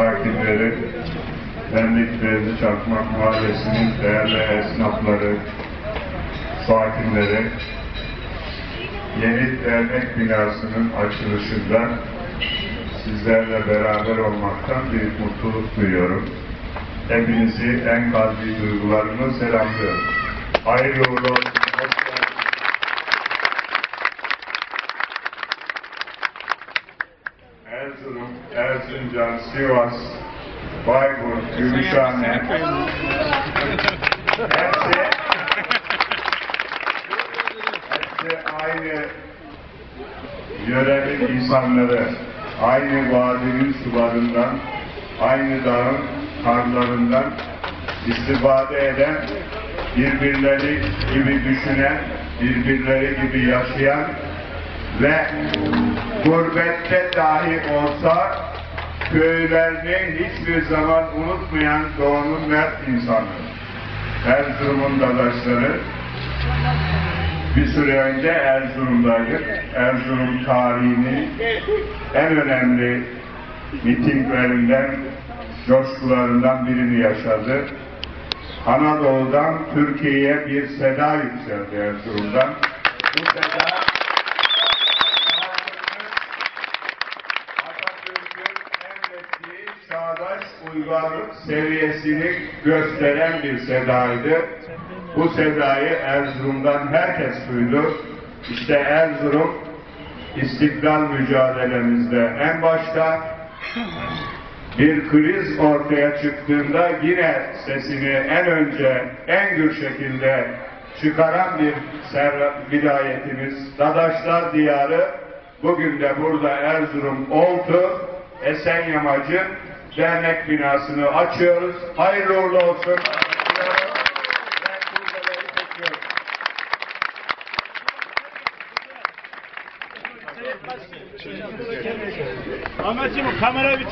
Sakinleri, Pendik Fevzi Çakmak Mahallesi'nin değerli esnafları, sakinleri, yeni dernek binasının açılışında sizlerle beraber olmaktan büyük mutluluk duyuyorum. Hepinizi en kalbi duygularımı selamlıyorum. Hayırlı uğurlu olsun. Erzincan, Sivas, Bayburt, Gümüşhane, hepsi, hepsi aynı yörenin insanları, aynı vadinin sularından, aynı dağın karlarından istifade eden, birbirleri gibi düşünen, birbirleri gibi yaşayan ve gurbette dahi olsa köylerini hiçbir zaman unutmayan doğunun mert insanı. Erzurum'un dadaşları bir süre önce Erzurum'daydık. Erzurum tarihinin en önemli mitinglerinden, coşkularından birini yaşadı. Anadolu'dan Türkiye'ye bir seda yükseldi Erzurum'dan. Bu seda çağdaş uygarlık seviyesini gösteren bir sedaydı. Bu sedayı Erzurum'dan herkes duydu. İşte Erzurum istiklal mücadelemizde en başta bir kriz ortaya çıktığında yine sesini en önce en gür şekilde çıkaran bir ser- vilayetimiz Dadaşlar Diyarı bugün de burada Erzurum oldu. Esenyamacı dernek binasını açıyoruz. Hayırlı uğurlu olsun. Ahmetciğim kamera bir